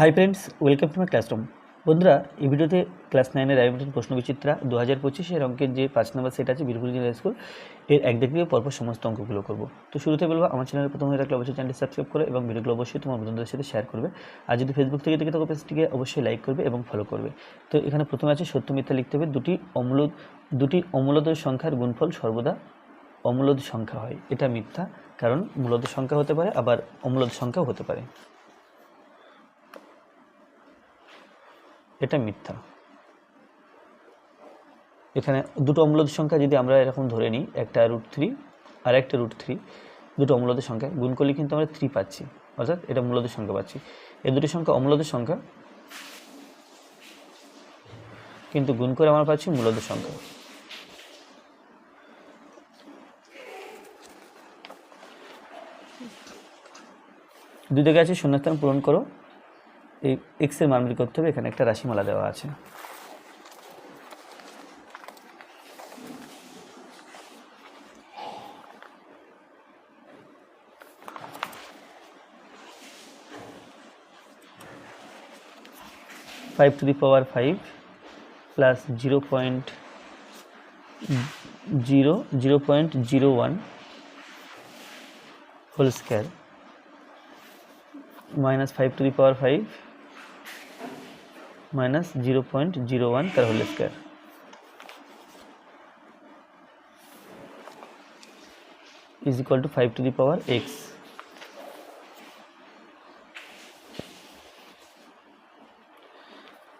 Hi friends welcome to my classroom বন্ধুরা, এই ভিডিওতে ক্লাস নাইনের রায়বিটেন প্রশ্ন বিচিত্রা দু হাজার পঁচিশের অঙ্কের যে পাঁচ নম্বর সেট আছে বীরভূম জেলা স্কুলের এক দিক দিয়ে পরপর সমস্ত অঙ্কগুলো করব। তো শুরুতে বলব, আমার চ্যানেলে প্রথম হয়ে রাখলে অবশ্যই চ্যানেলটি সাবস্ক্রাইব করে এবং ভিডিওগুলো অবশ্যই তোমার বন্ধুদের সাথে শেয়ার করবে। আর যদি ফেসবুক থেকে দেখে থাকো পেজটিকে অবশ্যই লাইক করবে এবং ফলো করবে। তো এখানে প্রথমে আছে সত্য মিথ্যা লিখতে হবে, দুটি অম্ল দুটি অম্লদ সংখ্যার গুণফল সর্বদা অম্লদ সংখ্যা হয়। এটা মিথ্যা, কারণ মূলদ সংখ্যা হতে পারে, আবার অম্লদ সংখ্যাও হতে পারে। এটা মিথ্যা। এখানে দুটো অম্লদ সংখ্যা যদি আমরা এরকম ধরে নিই, একটা রুট থ্রি আর একটা রুট থ্রি দুটো অম্লদের সংখ্যা, গুণ করলে কিন্তু আমরা থ্রি পাচ্ছি। অর্থাৎ এটা মূলদের সংখ্যা পাচ্ছি। এই দুটি সংখ্যা অম্লদের সংখ্যা, কিন্তু গুণ করে আমরা পাচ্ছি মূলদের সংখ্যা। দুই দিকে আছে শূন্যস্থান পূরণ করো। এই এক্সের মান বের করতে হবে, এখানে একটা রাশিমালা দেওয়া আছে। Five to the power five plus zero point zero zero point zero one whole square minus five to the power five minus zero point zero one তার whole square is equal to five to the power x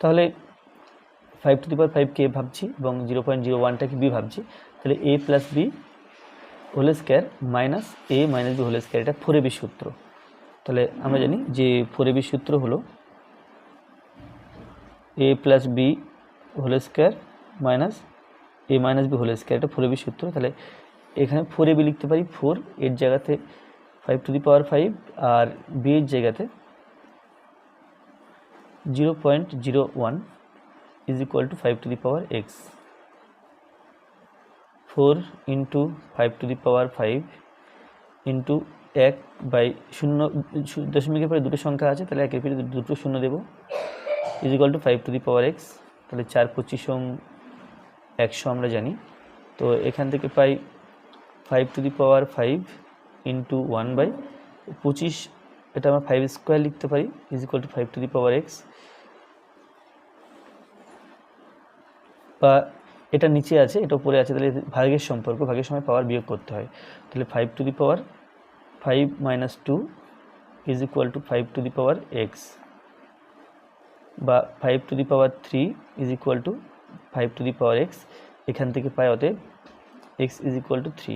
তাহলে five to the power five কে ভাবছি এবং zero point zero ওয়ানটাকে B ভাবছি, তাহলে A plus B whole square minus A minus B whole square এটা four B সূত্র। তাহলে আমরা জানি যে ফোর বি সূত্র হলো A plus B whole square minus A minus B whole square এটা ফোর বি সূত্র। তাহলে এখানে ফোর বি লিখতে পারি। ফোর এর জায়গাতে five to the power five R B এর জায়গাতে zero point zero one is equal to five to the power x four into five to the power five into এক বাই শূন্য, দশমিকের পরে দুটো সংখ্যা আছে, তাহলে একের পরে দুটো শূন্য দেবো। Is to five to the power x তাহলে চার পঁচিশ একশো আমরা জানি। তো এখান থেকে পাই five to the power five into one by পঁচিশ, এটা আমরা ফাইভ স্কোয়ার লিখতে পারি is equal to five to the power x বা এটা নিচে আছে, এটা উপরে আছে, তাহলে ভাগের সম্পর্ক, ভাগের সময় পাওয়ার বিয়োগ করতে হয়। তাহলে five to the power five minus two is equal to five to the power x বা five to the power three is equal to five to the power x এখান থেকে পাই অতএব x is equal to three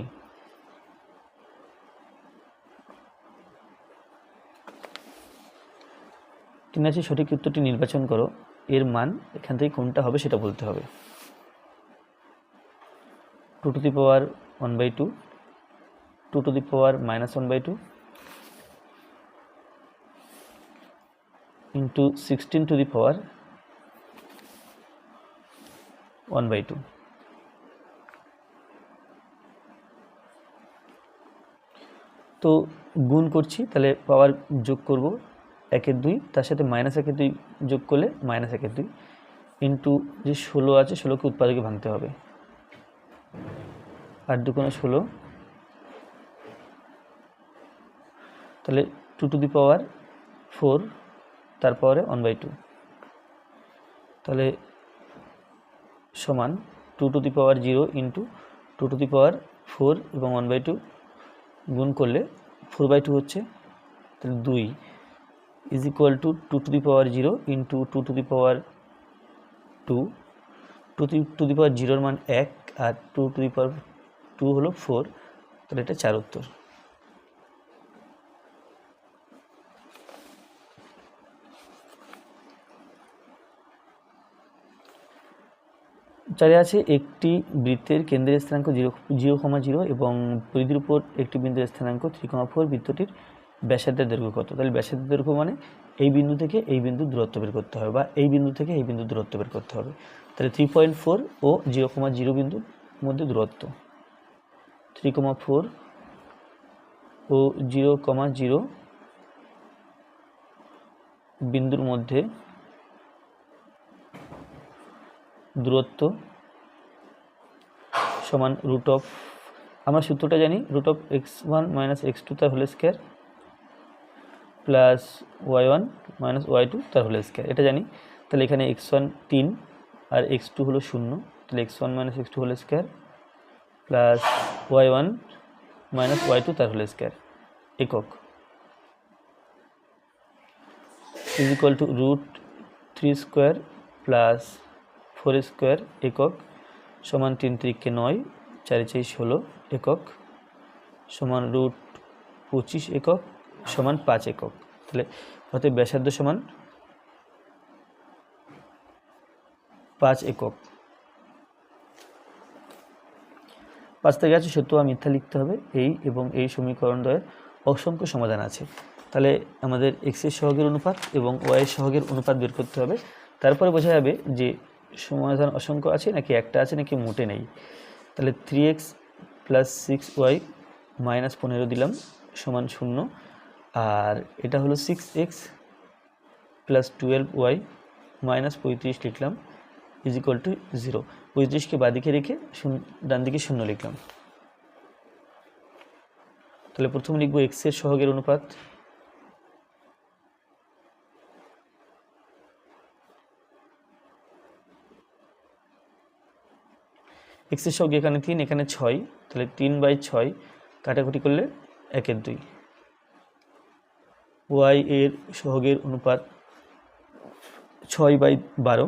তিন আছে সঠিক উত্তরটি নির্বাচন করো। এর মান এখান থেকে কোনটা হবে সেটা বলতে হবে। Two to the power one by two two to the power minus one by two into sixteen to the power one by two তো গুণ করছি, তাহলে পাওয়ার যোগ করব একের দুই, তার সাথে মাইনাস একের দুই যোগ করলে মাইনাস একের দুই ইন্টু যে ষোলো আছে, ষোলোকে উৎপাদকে ভাঙতে হবে। আট দুকোনো ষোলো। তাহলে two to the power four তারপরে ওয়ান বাই টু তাহলে সমান two to the power zero into two to the power four এবং ওয়ান বাই টু গুণ করলে ফোর বাই টু হচ্ছে তাহলে দুই is equal to two to the power zero into two to the power two two to the power জিরোর মান এক আর two to the power two হলো ফোর তাহলে এটা চার উত্তর। চারে আছে একটি বৃত্তের কেন্দ্রের স্থানাঙ্ক জিরো জিরো কমা জিরো এবং পরিধির উপর একটি বিন্দুর স্থানাঙ্ক থ্রি কমা ফোর। বৃত্তটির ব্যাসার্ধের দৈর্ঘ্য কত? তাহলে ব্যাসার্ধের দৈর্ঘ্য মানে এই বিন্দু থেকে এই বিন্দু দূরত্ব বের করতে হবে বা এই বিন্দু থেকে এই বিন্দু দূরত্ব বের করতে হবে। তাহলে থ্রি পয়েন্ট ফোর ও জিরো কমা জিরো বিন্দুর মধ্যে দূরত্ব। থ্রি কমা ফোর ও জিরো কমা জিরো বিন্দুর মধ্যে দূরত্ব সমান রুট অফ আমরা সূত্রটা জানি root of x one minus x two তার whole square plus y one minus y two তার হোল স্কোয়ার এটা জানি। তাহলে এখানে এক্স ওয়ান তিন আর এক্স টু হলো শূন্য, তাহলে x one minus x two whole square plus y one minus y two তার হোল স্কোয়ার একক। Is equal to root three square plus four square একক। সমান তিন তিরিককে নয়, চারি চারি ষোলো একক, সমান রুট পঁচিশ একক, সমান পাঁচ একক। তাহলে অতএব ব্যাসার্ধ সমান পাঁচ একক। পাঁচ থেকে আছে সত্য বা মিথ্যা লিখতে হবে। এই এবং এই সমীকরণ দ্বয়ের অসংখ্য সমাধান আছে। তাহলে আমাদের এক্সের সহগের অনুপাত এবং ওয়াইয়ের সহগের অনুপাত বের করতে হবে। তারপরে বোঝা যাবে যে সমাধান অসংখ্য আছে নাকি একটা আছে নাকি মোটে নেই? তাহলে three x plus six y minus পনেরো দিলাম, সমান শূন্য। আর এটা হলো six x plus twelve y minus পঁয়ত্রিশ লিখলাম ইজ ইকুয়াল টু জিরো পঁয়ত্রিশকে বাদিকে রেখে ডান দিকে শূন্য লিখলাম। তাহলে প্রথম লিখব এক্সের সহগের অনুপাত। এক্সের সঙ্গে এখানে তিন, এখানে ছয়, তাহলে তিন বাই ছয় কাটাকুটি করলে একের দুই। ওয়াই এর সহগের অনুপাত ছয় বাই বারো।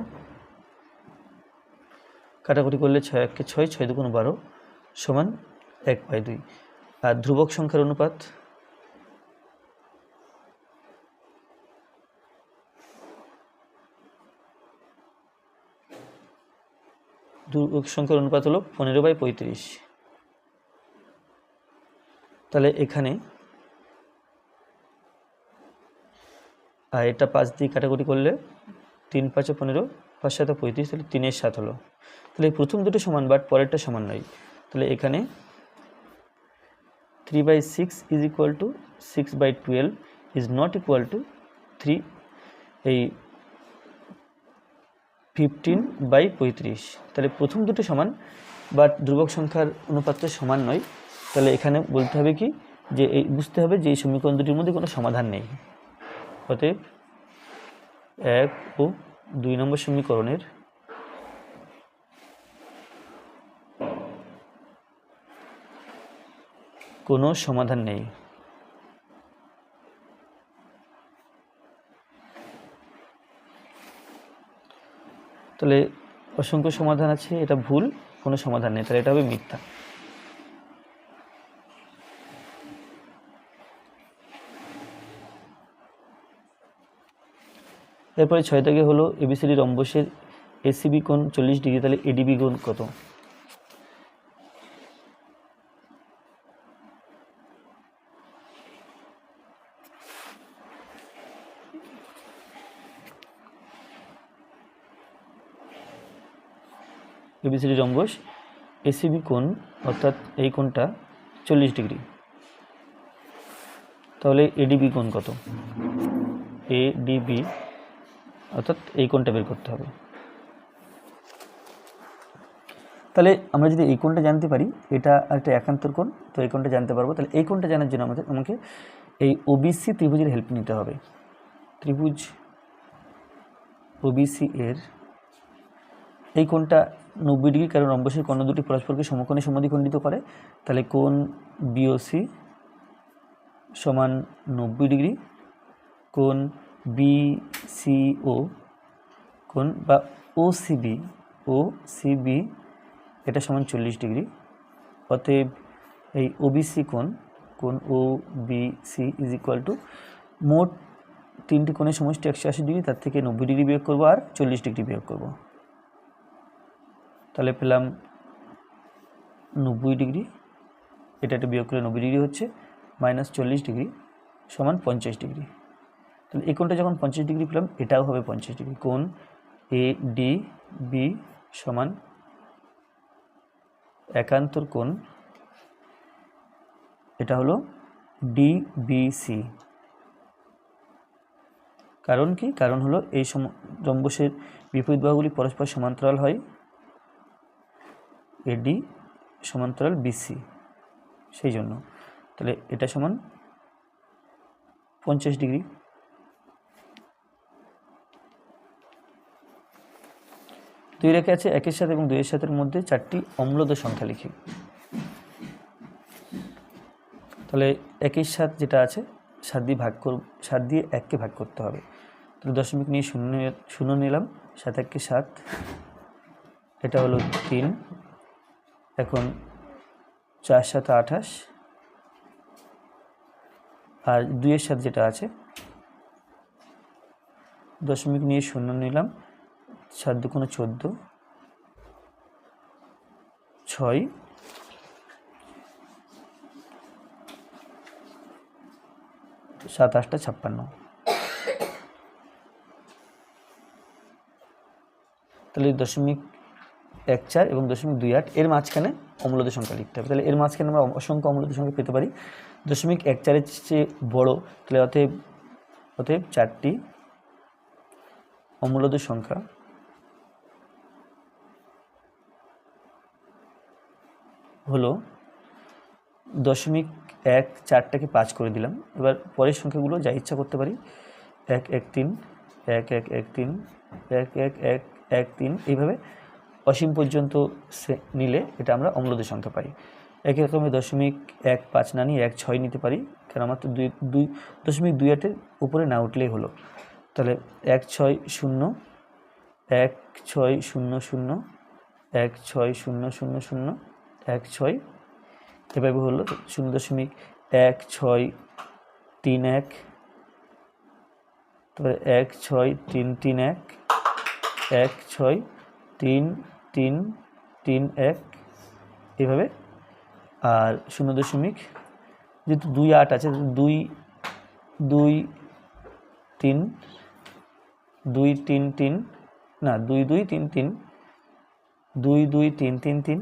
কাটাকুটি করলে ছয় এককে ছয় ছয় দুগুণ বারো সমান এক বাই দুই। আর ধ্রুবক সংখ্যার অনুপাত সংখ্যার অনুপাত হলো পনেরো বাই পঁয়ত্রিশ। তাহলে এখানে আর এটা পাঁচ দিয়ে কাটাকুটি করলে তিন পাঁচে পনেরো, পাঁচ সাথে পঁয়ত্রিশ, তাহলে তিনের সাত হলো। তাহলে প্রথম দুটো সমান বাট পরেরটা সমান নয়। তাহলে এখানে three by six is equal to six by twelve is not equal to three এই ফিফটিন বাই পঁয়ত্রিশ। তাহলে প্রথম দুটো সমান বাট ধ্রুবক সংখ্যার অনুপাতটা সমান নয়। তাহলে এখানে বলতে হবে কি? যে এই, বুঝতে হবে যে এই সমীকরণ দুটির মধ্যে কোনো সমাধান নেই। অতএব এক ও দুই নম্বর সমীকরণের কোনো সমাধান নেই। তাহলে অসংখ্য সমাধান আছে, এটা ভুল, কোনো সমাধান নেই, তাহলে এটা হবে মিথ্যা। এরপরে ছয় থেকে হলো এবিসিডি রম্বসের এসিবি কোণ চল্লিশ ডিগ্রি, তাহলে এডিবি কোণ কত? এবিসিডি রম্বস এসিবি কোণ, অর্থাৎ এই কোণটা চল্লিশ ডিগ্রি। তাহলে এডিবি কোণ কত? এডিবি অর্থাৎ এই কোণটা বের করতে হবে। তাহলে আমরা যদি এই কোণটা জানতে পারি, এটা একটা একান্তর কোণ, তো এই কোণটা জানতে পারব। তাহলে এই কোণটা জানার জন্য আমাদের আমাকে এই ওবিসি ত্রিভুজের হেল্প নিতে হবে। ত্রিভুজ ওবিসি এর এই কোণটা নব্বই ডিগ্রি কারণ রম্বসের কোণ দুটি পরস্পরকে সমকোণে সমাধিখণ্ডিত করে। তাহলে কোণ বিওসি সমান নব্বই ডিগ্রি, কোণ বিসিও কোণ বা ওসিবি ও সিবি এটা সমান চল্লিশ ডিগ্রি। অতএব এই ওবিসি কোণ কোণ O B C is equal to মোট তিনটি কোণের সমষ্টি একশো আশি ডিগ্রি, তার থেকে নব্বই ডিগ্রি বিয়োগ করব আর চল্লিশ ডিগ্রি বিয়োগ করব। তাহলে পেলাম নব্বই ডিগ্রি। এটা একটা বিয়োগ করে নব্বই ডিগ্রি হচ্ছে মাইনাস চল্লিশ ডিগ্রি সমান পঞ্চাশ ডিগ্রি। তাহলে এই কোণটা যখন পঞ্চাশ ডিগ্রি পেলাম, এটাও হবে পঞ্চাশ ডিগ্রি। কোণ এ ডি বি সমান একান্তর কোণ, এটা হলো ডিবিসি কারণ কি? কারণ হলো এই সম রম্বসের বিপরীত বাহুগুলি পরস্পর সমান্তরাল হয়। এডি সমান্তরাল বিসি সেই জন্য। তাহলে এটা সমান পঞ্চাশ ডিগ্রি। দুই রেখে আছে একের সাথে এবং দুইয়ের সাথের মধ্যে চারটি অম্লদ সংখ্যা লিখি। তাহলে একের সাত যেটা আছে, সাত দিয়ে ভাগ কর সাত দিয়ে এককে ভাগ করতে হবে। তাহলে দশমিক নিয়ে শূন্য নিয়ে- শূন্য নিলাম, সাত এককে সাত, এটা হলো তিন। এখন চার সাথে আঠাশ আর দুইয়ের সাথে যেটা আছে, দশমিক নিয়ে শূন্য নিলাম, সাত দুগুণে চোদ্দ, ছয়, সাত আটটা ছাপ্পান্ন। তাহলে দশমিক এক চার এবং দশমিক দুই আট। এর মাঝখানে অম্লদ সংখ্যা লিখতে হবে। তাহলে এর মাঝখানে আমরা অসংখ্য অম্লদ সংখ্যা পেতে পারি। দশমিক এক চারের চেয়ে বড়, তাহলে অতএব অতএব চারটি অম্লদ সংখ্যা হলো দশমিক এক চারটাকে পাঁচ করে দিলাম। এবার পরের সংখ্যাগুলো যা ইচ্ছা করতে পারি, এক এক, তিন, এক এক এক, তিন, এক এক এক এক, তিন, এইভাবে অসীম পর্যন্ত নিলে এটা আমরা অম্লদের সংখ্যা পাই। একই রকম দশমিক এক পাঁচ না নিয়ে এক ছয় নিতে পারি কারণ আমার তো দুই দুই, দশমিক দুই আটের উপরে না উঠলেই হলো। তাহলে এক ছয় শূন্য, এক ছয় শূন্য শূন্য, এক ছয় শূন্য শূন্য শূন্য, এক ছয়, এভাবে হলো শূন্য দশমিক এক ছয় তিন এক, তারপরে এক ছয় তিন তিন এক এক ছয় তিন তিন তিন এক, এভাবে। আর শূন্য দশমিক যেহেতু দুই আট আছে, দুই দুই, তিন দুই, তিন তিন, না, দুই দুই, তিন তিন, দুই দুই, তিন তিন তিন,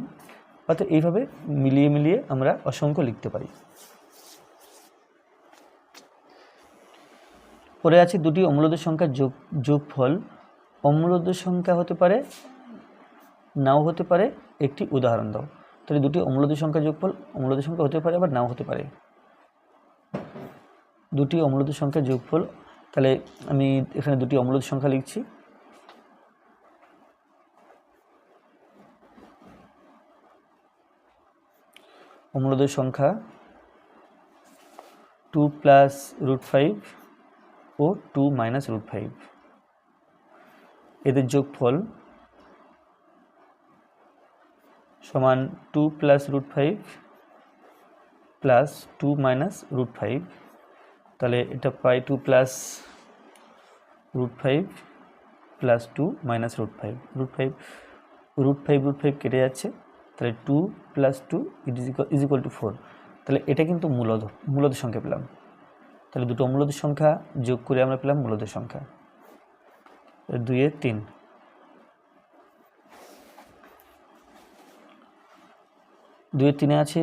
অর্থাৎ এইভাবে মিলিয়ে মিলিয়ে আমরা অসংখ্য লিখতে পারি। পরে আছে দুটি অম্লদ সংখ্যার যোগ, যোগফল। অম্লদ সংখ্যা হতে পারে নাও হতে পারে একটি উদাহরণ দাও। তাহলে দুটি অম্লদ সংখ্যা যোগফল, অম্লদ সংখ্যা হতে পারে, আবার নাও হতে পারে। দুটি অম্লদ সংখ্যা যোগফল, তাহলে আমি এখানে দুটি অম্লদ সংখ্যা লিখছি। অম্লদের সংখ্যা টু প্লাস রুট ফাইভ ও টু মাইনাস রুট ফাইভ। এদের যোগফল সমান two plus root five plus two minus root five তাহলে এটা পাই two plus root five plus two minus root five root five root five root five root five. তাহলে two plus two it is equal to four তাহলে এটা কিন্তু মূলদ মূলদ সংখ্যা পেলাম। তাহলে দুটো মূলদ সংখ্যা যোগ করে আমরা পেলাম মূলদের সংখ্যা। দুইয়ে তিন। দুইয়ের তিনে আছে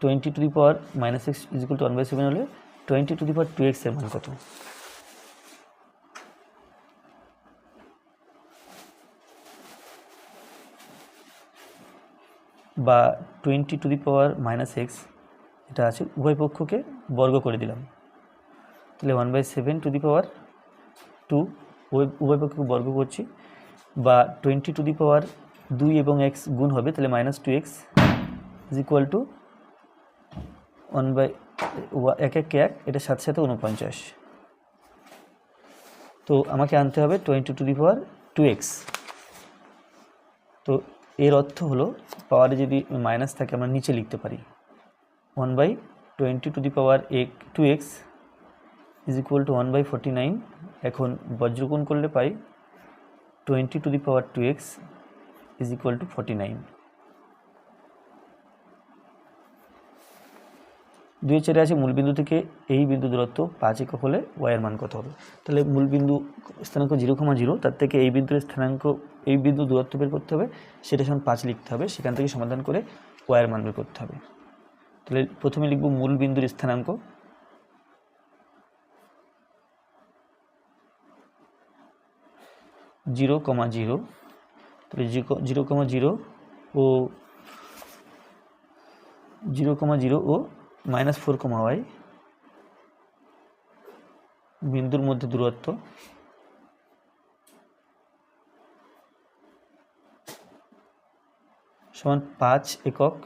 twenty to the power minus x is equal to one by seven হলে twenty to the power two এক্সের মান কত? বা twenty to the power minus x এটা আছে উভয় পক্ষকে বর্গ করে দিলাম। তাহলে one by seven to the power two উভয় পক্ষকে বর্গ করছি। বা টোয়েন্টি টু দি পাওয়ার দুই এবং এক্স গুণ হবে, তাহলে minus two x is equal to one by এক এক এক এটা সাথে সাথে উনপঞ্চাশ তো আমাকে আনতে হবে twenty to the power two x তো এর অর্থ হলো পাওয়ারে যদি মাইনাস থাকে আমরা নিচে লিখতে পারি। One by twenty to the power এক two x is equal to one by forty nine এখন বজ্রগুণ করলে পাই twenty to the power two x is equal to forty nine দুই চারে আছে মূলবিন্দু থেকে এই বিন্দু দূরত্ব পাঁচ একক হলে ওয়াইয়ের মান কত হবে? তাহলে মূলবিন্দু স্থানাঙ্ক জিরো কমা জিরো, তার থেকে এই বিন্দুর স্থানাঙ্ক, এই বিন্দু দূরত্ব বের করতে হবে, সেটা সমান পাঁচ লিখতে হবে, সেখান থেকে সমাধান করে ওয়াইয়ের মান বের করতে হবে। তাহলে প্রথমে লিখব মূল বিন্দুর স্থানাঙ্ক। জিরো কমা জিরো, তাহলে জিরো কমা জিরো ও, জিরো কমা জিরো ও মাইনাস ফোর কমা ওয়াই বিন্দুর মধ্যে দূরত্ব। সমান পাঁচ একক।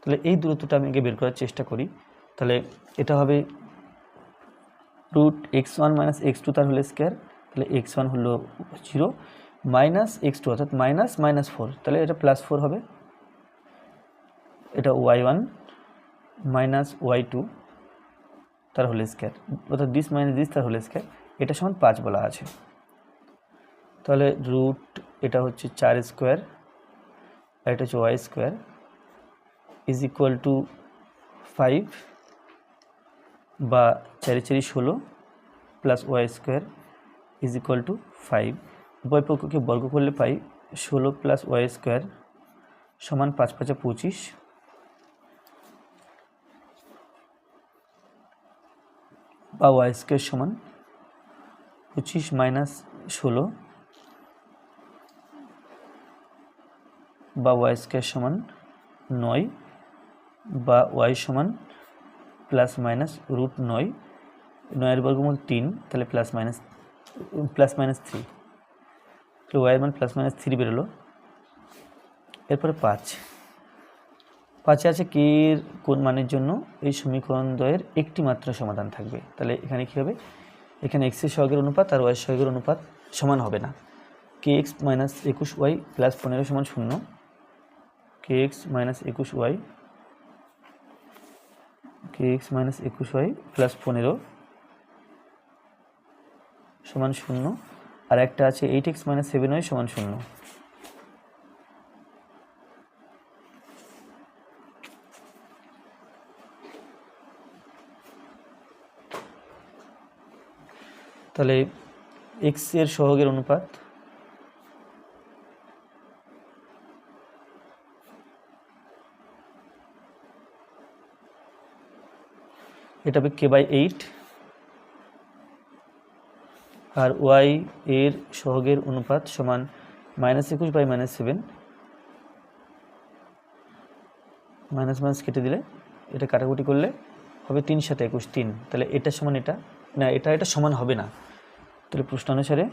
তাহলে এই দূরত্বটা আমি আগে বের করার চেষ্টা করি। তাহলে এটা হবে root x one minus x two তার হলে স্কোয়ার। তাহলে এক্স ওয়ান হলো জিরো। মাইনাস এক্স টু, অর্থাৎ মাইনাস মাইনাস ফোর। তাহলে এটা প্লাস ফোর হবে। এটা y one. Minus y two তার হোল স্কোয়ার অর্থাৎ দিস মাইনাস দিস তার হোল স্কোয়ার এটা সমান পাঁচ বলা আছে। তাহলে রুট এটা হচ্ছে চার স্কোয়ার আর এটা হচ্ছে y square is equal to five বা চারি চারি ষোলো plus y square is equal to five উভয় পক্ষকে বর্গ করলে পাই ষোলো প্লাস ওয়াই স্কোয়ার সমান পাঁচ পাঁচা পঁচিশ। বা ওয়াই স্কোয়ার সমান পঁচিশ মাইনাস ষোলো বা ওয়াই স্কোয়ার সমান নয় বা ওয়াই সমান প্লাস মাইনাস রুট নয়। নয়ের বর্গমূল তিন, তাহলে plus minus plus minus three তাহলে ওয়াইয়ের মান প্লাস মাইনাস থ্রি বেরোলো। এরপরে পাঁচ। পাঁচে আছে কে এর কোন মানের জন্য? এই সমীকরণ দ্বয়ের একটি মাত্র সমাধান থাকবে। তাহলে এখানে কী হবে? এখানে এক্সের সহগের অনুপাত আর ওয়াই সহগের অনুপাত সমান হবে না। কে এক্স মাইনাস একুশ ওয়াই প্লাস পনেরো সমান শূন্য। কে এক্স মাইনাস একুশ ওয়াই কে এক্স মাইনাস একুশ ওয়াই প্লাস পনেরো সমান শূন্য। আর একটা আছে eight x minus seven y সমান শূন্য। তাহলে এক্সের সহগের অনুপাত এটা হবে কে বাই এইট আর ওয়াই এর সহগের অনুপাত সমান মাইনাস একুশ by minus seven minus minus কেটে দিলে এটা কাটাকুটি করলে হবে তিন সাথে একুশ, তিন। তাহলে এটা সমান এটা? না, এটা এটা সমান হবে না। তাহলে প্রশ্ন অনুসারে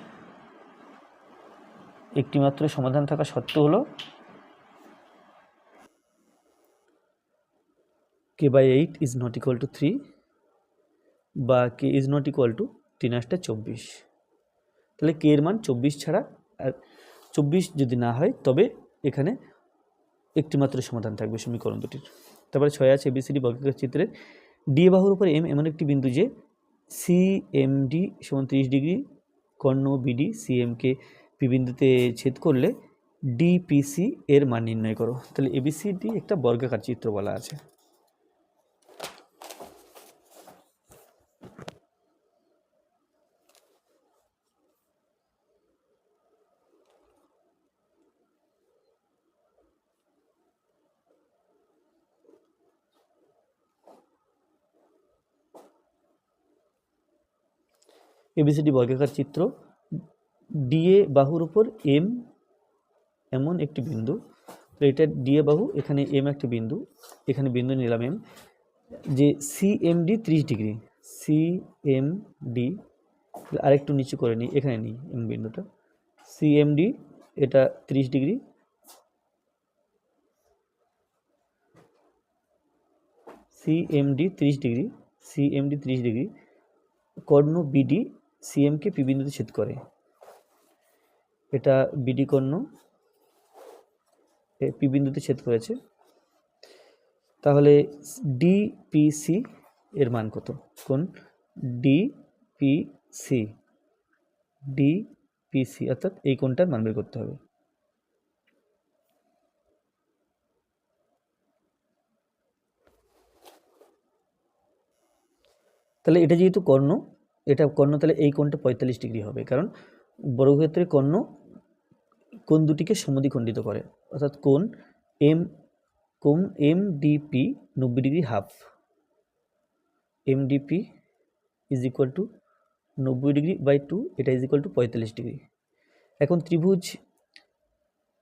একটি মাত্র সমাধান থাকা সত্ত্বেও হলো K by eight is not equal to three বা K is not equal to তিন আটটা চব্বিশ। তাহলে কে এর মান চব্বিশ ছাড়া আর চব্বিশ যদি না হয় তবে এখানে একটি মাত্র সমাধান থাকবে সমীকরণ দুটির। তারপরে ছয় আছে এবিসিডি বর্গীকরণ চিত্রের। ডি বাহুর উপর এম এমন একটি বিন্দু যে সি এম ডি সমান তিরিশ ডিগ্রি কর্ণ বিডি সিএমকে পি বিন্দুতে ছেদ করলে ডিপিসি এর মান নির্ণয় করো। তাহলে এবিসিডি একটা বর্গাকার চিত্র বলা আছে। এবিসিডি বর্গাকার চিত্র ডিএ বাহুর উপর এম এমন একটি বিন্দু। তো এটা ডিএ বাহু, এখানে এম একটা বিন্দু, এখানে বিন্দু নিলাম এম যে সি এম ডি ত্রিশ ডিগ্রি সি এম ডি আরেকটু নিচু করে নিই, এখানে নিই এম বিন্দুটা। সি এম ডি এটা ত্রিশ ডিগ্রি। সি এম ডি ত্রিশ ডিগ্রি সি এম ডি ত্রিশ ডিগ্রি। কর্ণ বিডি সিএমকে পি বিন্দুতে ছেদ করে। এটা বিডি কর্ণ পি বিন্দুতে ছেদ করেছে। তাহলে ডিপিসি এর মান কত? কোন? ডিপিসি। ডিপিসি, অর্থাৎ এই কোণটার মান বের করতে হবে। তাহলে এটা যেহেতু কর্ণ এটা কর্ণ তাহলে এই কোণটা পঁয়তাল্লিশ ডিগ্রি হবে। কারণ বর্গক্ষেত্রে কর্ণ কোণ দুটিকে সমদ্বিখণ্ডিত করে। অর্থাৎ কোণ এম কোণ এম ডিপি নব্বই degree half. M DP is equal to নব্বই ডিগ্রি বাই টু, এটা ইজ ইকুয়াল টু পঁয়তাল্লিশ ডিগ্রি। এখন ত্রিভুজ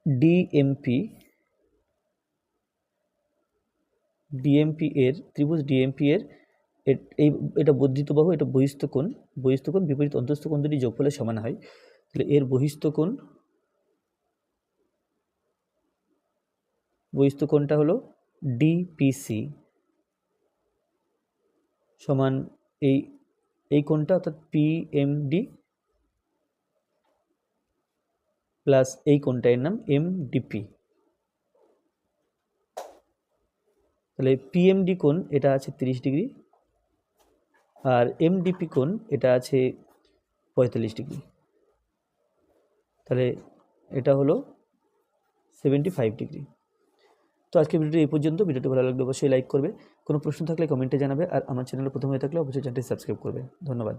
ডিএমপি ডিএমপি এর, ত্রিভুজ ডিএমপি এর এই, এটা বর্ধিত বাহু এটা বহিস্থ কোণ। বহিস্থ কোণ, বিপরীত অন্তস্থ কোণ দুটি যোগফলের সমান হয়। তাহলে এর বহিস্থ কোণ, বহিস্থ কোণটা হলো ডিপিসি সমান এই এই কোণটা অর্থাৎ পিএমডি প্লাস এই কোণটা এর নাম এমডিপি। তাহলে পিএমডি কোণ, এটা আছে তিরিশ ডিগ্রি। আর এমডিপি কোণ, এটা আছে পঁয়তাল্লিশ ডিগ্রি। তাহলে এটা হলো সেভেন্টি ফাইভ ডিগ্রি। তো আজকে ভিডিওটি এই পর্যন্ত। ভিডিওটি ভালো লাগলে অবশ্যই লাইক করবে। কোনো প্রশ্ন থাকলে কমেন্টে জানাবে। আর আমার চ্যানেলে প্রথম হয়ে থাকলে অবশ্যই চ্যানেলটি সাবস্ক্রাইব করবে। ধন্যবাদ।